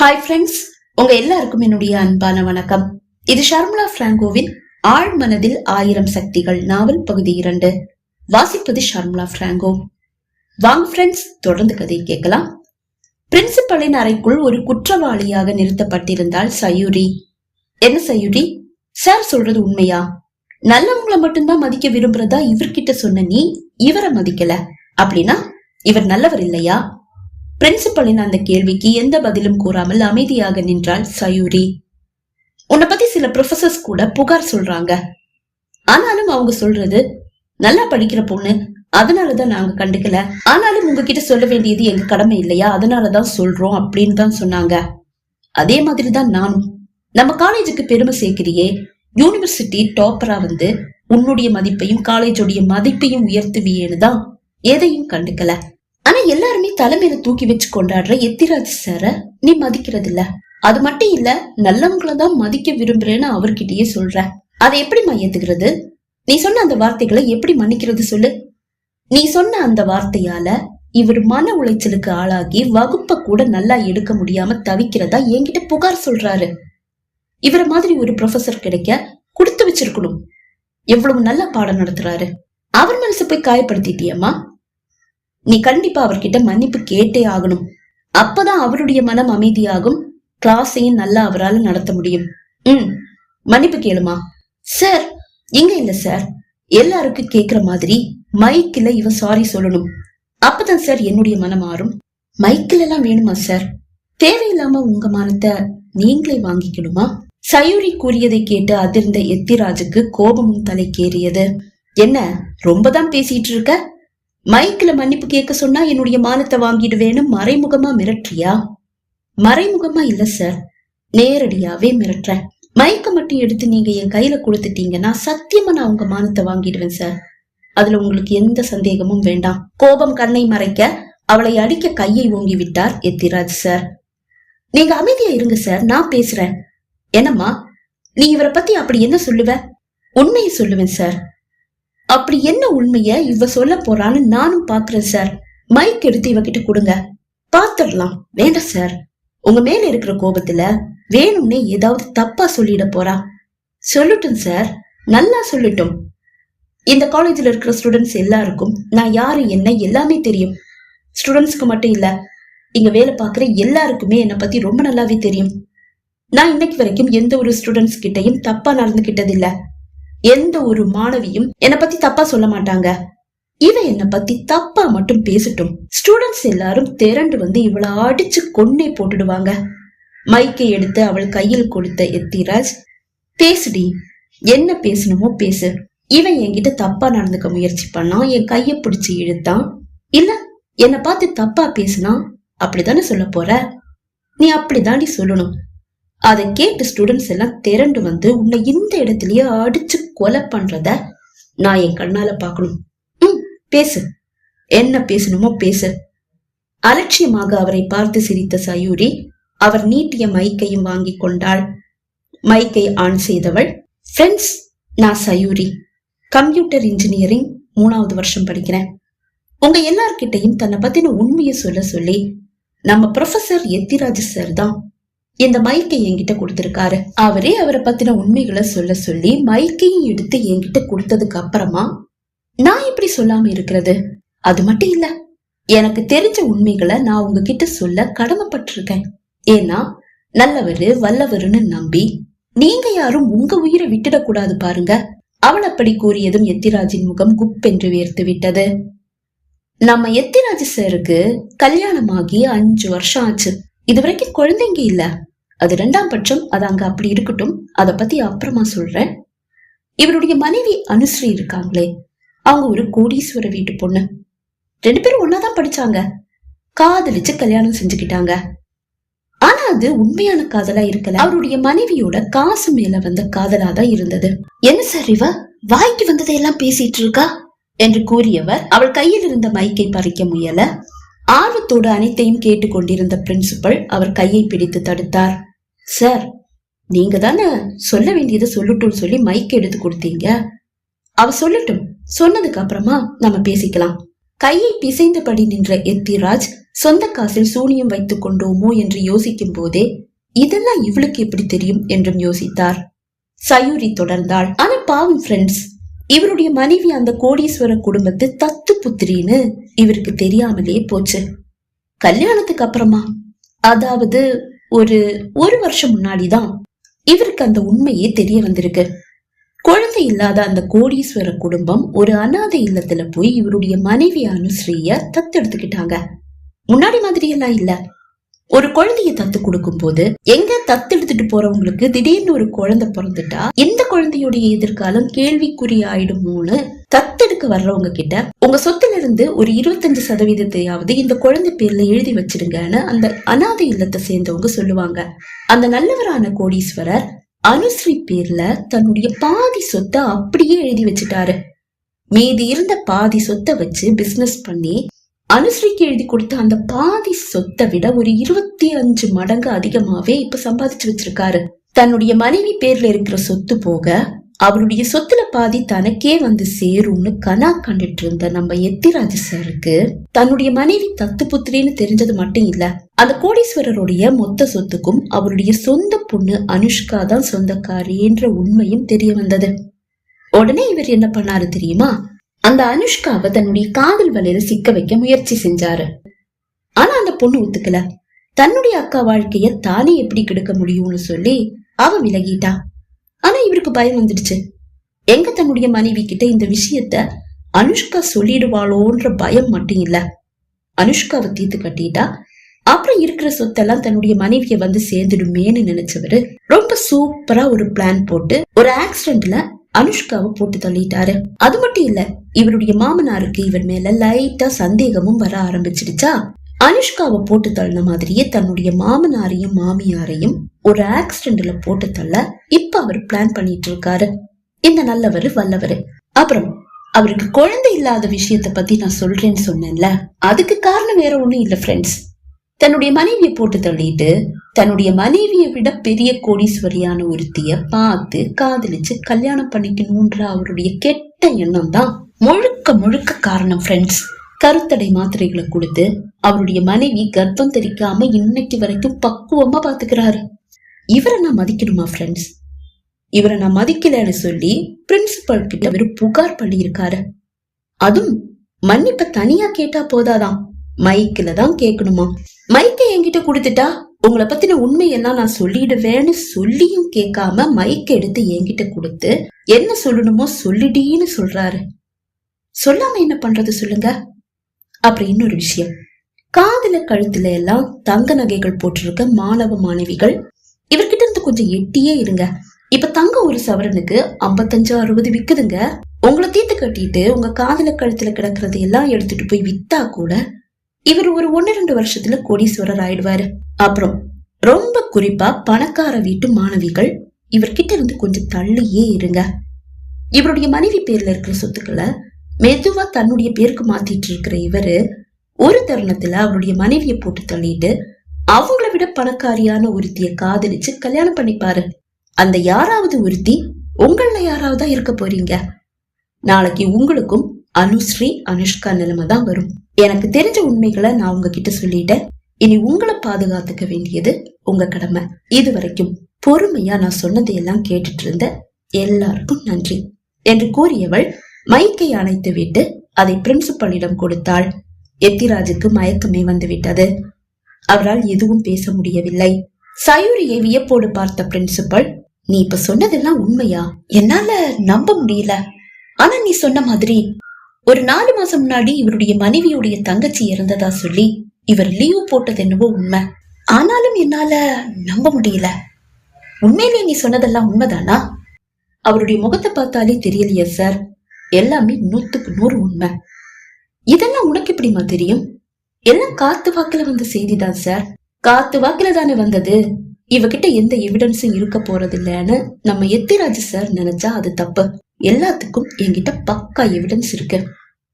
Hi friends உங்க எல்லாருக்கும் என்னுடைய அன்பான வணக்கம். இது ஷர்மலா பிராங்கோவின் ஆழ் மனதில் ஆயிரம் சக்திகள் நாவல் பகுதி இரண்டு. வாசிப்பது ஷர்மலா பிராங்கோ. வாங்க ஃப்ரெண்ட்ஸ் தொடர்ந்து கதையை கேட்கலாம். பிரின்சிபலின் அறைக்குள் ஒரு குற்றவாளியாக நிறுத்தப்பட்டிருந்தால் சயூரி. என்ன சயூரி? சார் சொல்றது உண்மையா? நல்லவங்களை மட்டும்தான் மதிக்க விரும்புறதா இவர்கிட்ட சொன்ன நீ இவரை மதிக்கல. அப்படின்னா இவர் நல்லவர் இல்லையா? பிரின்சிபலின் அந்த கேள்விக்கு எந்த பதிலும் கூறாமல் அமைதியாக நின்றாள் சயூரி. உன்னை பத்தி சில ப்ரொஃபசர்ஸ் கூட புகார் சொல்றாங்க. ஆனாலும் அவங்க சொல்றது நல்லா படிக்கிற பொண்ணு அதனாலதான் நாங்க கண்டுக்கல. ஆனாலும் உங்ககிட்ட சொல்ல வேண்டியது எங்க கடமை இல்லையா? அதனாலதான் சொல்றோம் அப்படின்னு தான் சொன்னாங்க. அதே மாதிரி தான் நானும். நம்ம காலேஜுக்கு பெருமை சேர்க்கிறியே. யூனிவர்சிட்டி டாப்பரா வந்து உன்னுடைய மதிப்பையும் காலேஜோடைய மதிப்பையும் உயர்த்துவியேன்னு தான் எதையும் கண்டுக்கல. ஆனா எல்லாருமே தலைமையில தூக்கி வச்சு கொண்டாடுற எத்திராஜ் சார நீ மதிக்கிறது இல்ல அது மட்டும் இல்ல நல்லவங்கள தான் மதிக்க விரும்புறேன்னு அவர்கிட்டயே சொல்ற அதை எப்படி ஏத்துக்கிறது? நீ சொன்ன அந்த வார்த்தைகளை எப்படி மன்னிக்கிறது சொல்லு? நீ சொன்ன அந்த வார்த்தையால இவர் மன உளைச்சலுக்கு ஆளாகி வகுப்ப கூட நல்லா எடுக்க முடியாம தவிக்கிறதா என்கிட்ட புகார் சொல்றாரு. இவர மாதிரி ஒரு ப்ரொஃபசர் கிடைக்க கொடுத்து வச்சிருக்கணும். எவ்வளவு நல்ல பாடம் நடத்துறாரு. அவர் மனசு போய் காயப்படுத்திட்டியம்மா? நீ கண்டிப்பா அவர்கிட்ட மன்னிப்பு கேட்டே ஆகணும். அப்பதான் அவருடைய மனம் அமைதியாகும். கிளாஸையும் நல்லா அவரால் நடத்த முடியும். ம் மன்னிப்பு கேளுமா? சார் எங்க இல்ல சார். எல்லாருக்கும் கேக்குற மாதிரி மைக்கில் இவ சாரி சொல்லணும். அப்பதான் சார் என்னுடைய மனம் மாறும். மைக்கில் எல்லாம் வேணுமா சார்? தேவையில்லாம உங்க மனத்தை நீங்களே வாங்கிக்கணுமா? சயூரி கூறியதை கேட்டு அதிர்ந்த எத்திராஜுக்கு கோபமும் தலைக்கேறியது. என்ன ரொம்பதான் பேசிட்டு இருக்க? மைக்கில் மன்னிப்பு கேட்க சொன்னா என்னுடைய மானத்தை வாங்கிடுவேன்னு மறைமுகமா மிரட்டுறியா? மறைமுகமா இல்ல சார் நேரடியாவே மிரட்டுறேன். மைக்க மட்டும் எடுத்து நீங்க என் கையில கொடுத்துட்டீங்கன்னா சத்தியமா நான் உங்க மானத்தை வாங்கிடுவேன் சார் அதுல உங்களுக்கு எந்த சந்தேகமும் வேண்டாம். கோபம் கண்ணை மறைக்க அவளை அடிக்க கையை ஓங்கி விட்டார் எத்திராஜ் சார் நீங்க அமைதியா இருங்க சார் நான் பேசுறேன். என்னம்மா நீ இவரை பத்தி அப்படி என்ன சொல்லுவ? உண்மையை சொல்லுவேன் சார் அப்படி என்ன உண்மைய இவ சொல்ல போறான்னு நானும் பாக்குறேன் சார் மைக் எடுத்து இவகிட்ட கொடுங்க. பாத்துடலாம் வேண்டாம் சார் உங்க மேல இருக்கிற கோபத்துல வேணும்னே ஏதாவது தப்பா சொல்லிட போறா. சொல்லட்டும் சார் நல்லா சொல்லட்டும். இந்த காலேஜ்ல இருக்கிற ஸ்டூடெண்ட்ஸ் எல்லாருக்கும் நான் யாரு என்ன எல்லாமே தெரியும். ஸ்டூடெண்ட்ஸ்க்கு மட்டும் இல்ல இங்க வேலை பார்க்குற எல்லாருக்குமே என்னை பத்தி ரொம்ப நல்லாவே தெரியும். நான் இன்னைக்கு வரைக்கும் எந்த ஒரு ஸ்டூடெண்ட்ஸ் கிட்டையும் தப்பா நடந்துகிட்டது எந்த ஒரு மாணவியும் என்னை பத்தி தப்பா சொல்ல மாட்டாங்க. இவ என்னை பத்தி தப்பா மட்டும் பேசட்டும். ஸ்டூடெண்ட்ஸ் எல்லாரும் திரண்டு வந்து இவளை அடிச்சு கொன்னே போட்டுடுவாங்க. மைக்கை எடுத்து அவள் கையில் கொடுத்த எத்திராஜ் பேசுடி என்ன பேசணுமோ பேசு. இவன் என்கிட்ட தப்பா நடந்துக்க முயற்சி பண்ணான் என் கைய பிடிச்சு இழுத்தான். இல்ல என்னை பார்த்து தப்பா பேசினா அப்படித்தானே சொல்ல போற? நீ அப்படிதாண்டி சொல்லணும். அதை கேட்டு ஸ்டூடெண்ட்ஸ் எல்லாம் திரண்டு வந்து உன்னை இந்த இடத்துலயே அடிச்சு கொலை பண்றத நான் என் கண்ணால பார்க்கணும். ம் பேசு. என்ன பேசணுமோ பேசு. அலட்சியமாக அவரை பார்த்து சிரித்த சயூரி அவர் நீட்டிய மைக்கையும் வாங்கி கொண்டாள். மைக்கை ஆன் செய்தவள் ஃப்ரெண்ட்ஸ் நான் சயூரி. கம்ப்யூட்டர் இன்ஜினியரிங் மூணாவது வருஷம் படிக்கிறேன். உங்க எல்லார்கிட்டையும் தன்னை பத்தின உண்மையை சொல்ல சொல்லி நம்ம ப்ரொஃபசர் எத்திராஜ் சார் தான் இந்த மைக்கை என்கிட்ட கொடுத்திருக்காரு. அவரே அவரை பத்தின உண்மைகளை சொல்ல சொல்லி மைக்கையும் எடுத்து என்கிட்ட கொடுத்ததுக்கு அப்புறமா நான் இப்படி சொல்லாம இருக்கிறது? அது மட்டும் இல்ல. எனக்கு தெரிஞ்ச உண்மைகளை நான் உங்ககிட்ட சொல்ல கடமைப்பட்டிருக்கேன். ஏன்னா நல்லவரு வல்லவருன்னு நம்பி நீங்க யாரும் உங்க உயிரை விட்டுடக்கூடாது பாருங்க. அவள் அப்படி கூறியதும் எத்திராஜின் முகம் குப்பென்று வேர்த்து விட்டது. நம்ம எத்திராஜ் சாருக்கு கல்யாணமாகி அஞ்சு வருஷம் ஆச்சு. இது வரைக்கும் குழந்தைங்க இல்ல. அது ரெண்டாம் பட்சம் அது அங்க அப்படி இருக்கட்டும். அத பத்தி அப்புறமா சொல்றேன். இவருடைய மனைவி அனுஸ்ரீ இருக்காங்களே. அவங்க ஒரு கோடீஸ்வர வீட்டு பொண்ணு. ரெண்டு பேரும் ஒன்னாதான் படிச்சாங்க. காதலிச்சு கல்யாணம் செஞ்சுக்கிட்டாங்க. ஆனா அது உண்மையான காதலா இருக்கல. அவருடைய மனைவியோட காசு மேல வந்த காதலா தான் இருந்தது. என்ன சார் இவ? வாய்க்கு வந்ததையெல்லாம் பேசிட்டு இருக்கா? என்று கூறியவர் அவள் கையில் இருந்த மைக்கை பறிக்க முயல. ஆர்வத்தோடு அனைத்தையும் கேட்டுக்கொண்டிருந்த பிரின்சிபல் அவர் கையை பிடித்து தடுத்தார். சார் நீங்க தானே சொல்ல வேண்டியதை சொல்லட்டும் சொல்லி மைக் எடுத்து கொடுத்தீங்க. அவ சொல்லட்டும். சொன்னதுக்கு அப்புறமா நம்ம பேசிக்கலாம். கையை பிசைந்தபடி நின்ற எத்திராஜ் சொந்த காசில் சூனியம் வைத்துக் கொண்டோமோ என்று யோசிக்கும் போதே இதெல்லாம் இவளுக்கு எப்படி தெரியும்? என்றும் யோசித்தார். சயூரி தொடர்ந்தாள். ஆனா பாவம் ஃப்ரெண்ட்ஸ் இவருடைய மனைவி அந்த கோடீஸ்வர குடும்பத்து தத்து புத்திரின்னு இவருக்கு தெரியாமலே போச்சு. கல்யாணத்துக்கு அப்புறமா. அதாவது ஒரு ஒரு வருஷம் முன்னாடிதான் இவருக்கு அந்த உண்மையே தெரிய வந்திருக்கு. குழந்தை இல்லாத அந்த கோடீஸ்வர குடும்பம் ஒரு அனாதை இல்லத்துல போய் இவருடைய மனைவி அனுஸ்ரீய தத்தெடுத்துக்கிட்டாங்க. முன்னாடி மாதிரி எல்லாம் இல்ல. ஒரு குழந்தைய தத்து கொடுக்கும் போது எங்க தத்து எடுத்துட்டு போறவங்களுக்கு திடீர்னு ஒரு குழந்தை பிறந்துட்டா இந்த குழந்தையுடைய எதிர்காலம் கேள்விக்குறி ஆயிடுமோன்னு தத்தெடுக்க வர்றவங்க கிட்ட உங்க சொத்துல இருந்து ஒரு இருபத்தஞ்சு சதவீதத்தையாவது இந்த குழந்தை பேர்ல எழுதி வச்சிடுங்கன்னு அந்த அனாதை இல்லத்தை சேர்ந்தவங்க சொல்லுவாங்க. அந்த நல்லவரான கோடீஸ்வரர் அனுஸ்ரீ பேர்ல தன்னுடைய பாதி சொத்தை அப்படியே எழுதி வச்சுட்டாரு. மீதி இருந்த பாதி சொத்தை வச்சு பிசினஸ் பண்ணி அனுஸ்ரீக்கு எழுதி கொடுத்த அந்த பாதி சொத்தை விட ஒரு இருபத்தி அஞ்சு மடங்கு அதிகமாவே இப்ப சம்பாதிச்சு வச்சிருக்காரு. தன்னுடைய மனைவி பேர்ல இருக்கிற சொத்து போக அவருடைய சொத்துல பாதி தனக்கே வந்து சேரும்னு கனா கண்டுட்டு இருந்த நம்ம எத்திராஜ் சாருக்கு தன்னுடைய மனைவி தத்து புத்திரின்னு தெரிஞ்சது மட்டும் இல்ல அந்த கோடீஸ்வரருடைய மொத்த சொத்துக்கும் அவருடைய சொந்த பொண்ணு அனுஷ்கா தான் சொந்தக்காரின்ற உண்மையும் தெரிய வந்தது. உடனே இவர் என்ன பண்ணாரு தெரியுமா? அந்த அனுஷ்காவை தன்னுடைய காதல் வலையில சிக்க வைக்க முயற்சி செஞ்சாரு. ஆனா அந்த பொண்ணு ஒத்துக்கல. தன்னுடைய அக்கா வாழ்க்கைய தானே எப்படி கெடுக்க முடியும்னு சொல்லி அவ விலகிட்டா. ஆனா இவருக்கு பயம் வந்துடுச்சு. எங்க தன்னுடைய மனைவி கிட்ட இந்த விஷயத்த அனுஷ்கா சொல்லிடுவாளோன்ற பயம் மட்டும் இல்ல. அனுஷ்காவை தீத்து கட்டிட்டா. அப்புறம் இருக்கிற சொத்தெல்லாம் தன்னுடைய மனைவிய வந்து சேர்ந்துடுமேன்னு நினைச்சவரு ரொம்ப சூப்பரா ஒரு பிளான் போட்டு ஒரு ஆக்சிடென்ட்ல அனுஷ்காவை போட்டு தள்ளிட்டாரு. அது மட்டும் இல்ல இவருடைய மாமனாருக்கு இவர் மேல லைட்டா சந்தேகமும் வர ஆரம்பிச்சிடுச்சா? அனுஷ்காவை போட்டு தள்ளின மாதிரியே தன்னுடைய மாமனாரையும் மாமியாரையும் ஒரு ஆக்சிடென்ட்ல போட்டு தள்ள இப்ப அவர் பிளான் பண்ணிட்டு இருக்காரு இந்த நல்லவர் வல்லவர். அப்புறம் அவருக்கு குழந்தை இல்லாத விஷயத்த பத்தி நான் சொல்றேன்னு சொன்னேன்ல அதுக்கு காரணம் வேற ஒண்ணும் இல்ல ஃப்ரெண்ட்ஸ் தன்னுடைய மனைவியை போட்டு தள்ளிட்டு தன்னுடைய மனைவியை விட பெரிய கோடீஸ்வரியான ஒருத்திய பார்த்து காதலிச்சு கல்யாணம் பண்ணிக்கணும்ன்ற அவருடைய கெட்ட எண்ணம் தான் முழுக்க முழுக்க காரணம் ஃப்ரெண்ட்ஸ் கருத்தடை மாத்திரைகளை கொடுத்து அவருடைய மனைவி கர்ப்பம் தெரிக்காம இன்னைக்கு வரைக்கும் பக்குவமா பாத்துக்கிறாரு. இவரை நான் மதிக்கணுமா ஃப்ரெண்ட்ஸ் இவரை நான் மதிக்கலன்னு சொல்லி பிரின்சிபல் கிட்ட அவரு புகார் பண்ணியிருக்காரு. அதுவும் மன்னிப்ப தனியா கேட்டா போதாதான் மைக்கில தான் கேட்கணுமா? மைக்கை என்கிட்ட கொடுத்துட்டா? உங்களை பத்தின உண்மையெல்லாம் நான் சொல்லிடுவேன்னு சொல்லியும் கேட்காம மைக் எடுத்து என்கிட்ட கொடுத்து என்ன சொல்லணுமோ சொல்லிடீன்னு சொல்றாரு. சொல்லாம என்ன பண்றது சொல்லுங்க? அப்புறம் இன்னொரு விஷயம். காதல கழுத்துல எல்லாம் தங்க நகைகள் போட்டிருக்க மாணவ மாணவிகள் இவர்கிட்ட இருந்து கொஞ்சம் எட்டியே இருங்க. இப்ப தங்கம் ஒரு சவரனுக்கு ஐம்பத்தஞ்சு அறுபது விக்குதுங்க. உங்களை தீர்த்து கட்டிட்டு உங்க காதுல கழுத்துல கிடக்குறது எல்லாம் எடுத்துட்டு போய் வித்தா கூட இவர் ஒரு ஒன்னு ரெண்டு வருஷத்துல கோடீஸ்வரர் ஆயிடுவாரு. அப்புறம் ரொம்ப குறிப்பா பணக்கார வீட்டு மாணவிகள் இவர்கிட்ட இருந்து கொஞ்சம் தள்ளியே இருங்க. இவருடைய மனைவி பேர்ல இருக்கிற சொத்துக்களை மெதுவா தன்னுடைய பேருக்கு மாத்திட்டு இருக்கிற இவரு ஒரு தருணத்துல அவருடைய மனைவியை போட்டு தள்ளிட்டு அவங்கள விட பணக்காரியான ஒருத்திய காதலிச்சு கல்யாணம் பண்ணிப்பாரு. அந்த யாராவது ஒருத்தி உங்கள யாராவதா இருக்க போறீங்க? நாளைக்கு உங்களுக்கும் அனுஸ்ரீ அனுஷ்கா நிலைமை தான் வரும். எனக்கு தெரிஞ்ச உண்மைகளை நான் உங்ககிட்ட சொல்லிட்டேன். இனி உங்களை பாதுகாத்துக்க வேண்டியது உங்க கடமை. இது வரைக்கும் பொறுமையா நான் சொன்னதையெல்லாம் கேட்டுட்டு இருந்த எல்லாருக்கும் நன்றி. என்று கூறியவள் மைக்கை அணைத்து விட்டு அதை பிரின்சிபலிடம் கொடுத்தாள். எத்திராஜுக்கு மயக்கமே வந்துவிட்டது. அவரால் எதுவும் பேச முடியவில்லை. சயூரியை வியப்போடு பார்த்த பிரின்சிபல் நீ இப்ப சொன்னதெல்லாம் உண்மையா? என்னால நம்ப முடியல. ஆனா நீ சொன்ன மாதிரி ஒரு நாலு மாசம் முன்னாடி இவருடைய மனைவியுடைய தங்கச்சி இறந்ததா சொல்லி இவர் லீவ் போட்டது என்னவோ உண்மை. ஆனாலும் என்னால நம்ப முடியல. உண்மையிலே நீ சொன்னதெல்லாம் உண்மைதானா? அவருடைய முகத்தை பார்த்தாலே தெரியலையே சார் எல்லாமே நூத்துக்கு நூறு உண்மை. இதெல்லாம் உனக்கு எப்படிமா தெரியும்? எல்லாம் காத்து வாக்குல வந்த செய்திதான் சார் காத்து வாக்குல தானே வந்தது. இவகிட்ட எந்த எவிடன்ஸும் இருக்க போறது இல்லைன்னு நம்ம எத்திராஜ் சார் நினைச்சா அது தப்பு. எல்லாத்துக்கும் என்கிட்ட பக்கா எவிடன்ஸ் இருக்கு.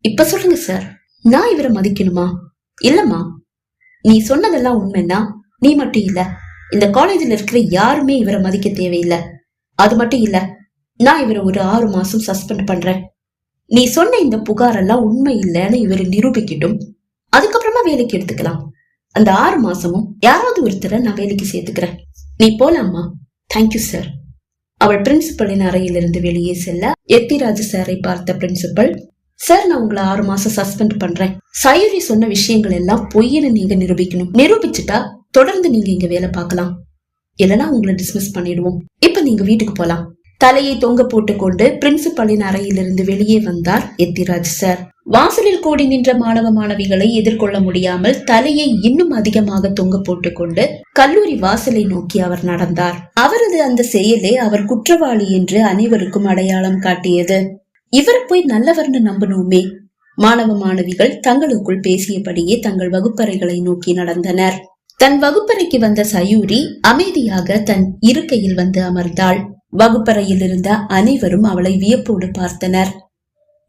இப்ப சொல்லுங்க சார் நான் இவரை மதிக்கணுமா? இல்லம்மா. நீ சொன்னதெல்லாம் உண்மைன்னா நீ மட்டும் இல்ல. இந்த காலேஜில் இருக்கிற யாருமே இவரை மதிக்க தேவையில்லை. அது மட்டும் இல்ல நான் இவரை ஒரு ஆறு மாசம் சஸ்பெண்ட் பண்றேன். நீ சொன்ன இந்த புகாரெல்லாம் உண்மை இல்லைன்னு இவர் நிரூபிக்கட்டும். அதுக்கப்புறமா வேலைக்கு எடுத்துக்கலாம். அந்த ஆறு மாசமும் யாராவது ஒருத்தரை நான் வேலைக்கு சேர்த்துக்கிறேன். நீ போலாமா? தேங்க்யூ சார் அவள் பிரின்சிபலின் அறையிலிருந்து வெளியே செல்ல எத்திராஜ் சாரை பார்த்த பிரின்சிபல் சார் நான் உங்களை ஆறு மாசம் சஸ்பெண்ட் பண்றேன். சயூரி சொன்ன விஷயங்கள் எல்லாம் பொய்னு நீங்க நிரூபிக்கணும். நிரூபிச்சுட்டா தொடர்ந்து நீங்க இங்க வேலை பார்க்கலாம். இல்லைன்னா உங்களை டிஸ்மிஸ் பண்ணிடுவோம். இப்ப நீங்க வீட்டுக்கு போலாம். தலையை தொங்க போட்டுக்கொண்டு பிரின்சிபலின் அறையிலிருந்து வெளியே வந்தார் எத்திராஜ் சார். வாசலில் கூடி நின்ற மாணவ மாணவிகளை எதிர்கொள்ள முடியாமல் தலையை இன்னும் அதிகமாக தொங்க போட்டுக்கொண்டு கல்லூரி வாசலை நோக்கி அவர் நடந்தார். அவரது அந்த செயலே அவர் குற்றவாளி என்று அனைவருக்கும் அடையாளம் காட்டியது. இவர் போய் நல்லவர்னு நம்பணுமே. மாணவ மாணவிகள் தங்களுக்குள் பேசியபடியே தங்கள் வகுப்பறைகளை நோக்கி நடந்தனர். தன் வகுப்பறைக்கு வந்த சயூரி அமைதியாக தன் இருக்கையில் வந்து அமர்ந்தாள். வகுப்பறையில் இருந்த அனைவரும் அவளை வியப்போடு பார்த்தனர்.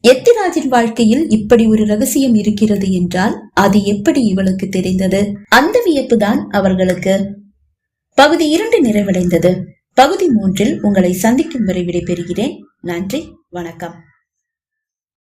எத்திராஜின் வாழ்க்கையில் இப்படி ஒரு ரகசியம் இருக்கிறது என்றால் அது எப்படி இவளுக்கு தெரிந்தது? அந்த வியப்புதான் அவர்களுக்கு. பகுதி இரண்டு நிறைவடைந்தது. பகுதி மூன்றில் உங்களை சந்திக்கும் வரை விடைபெறுகிறேன். நன்றி. வணக்கம்.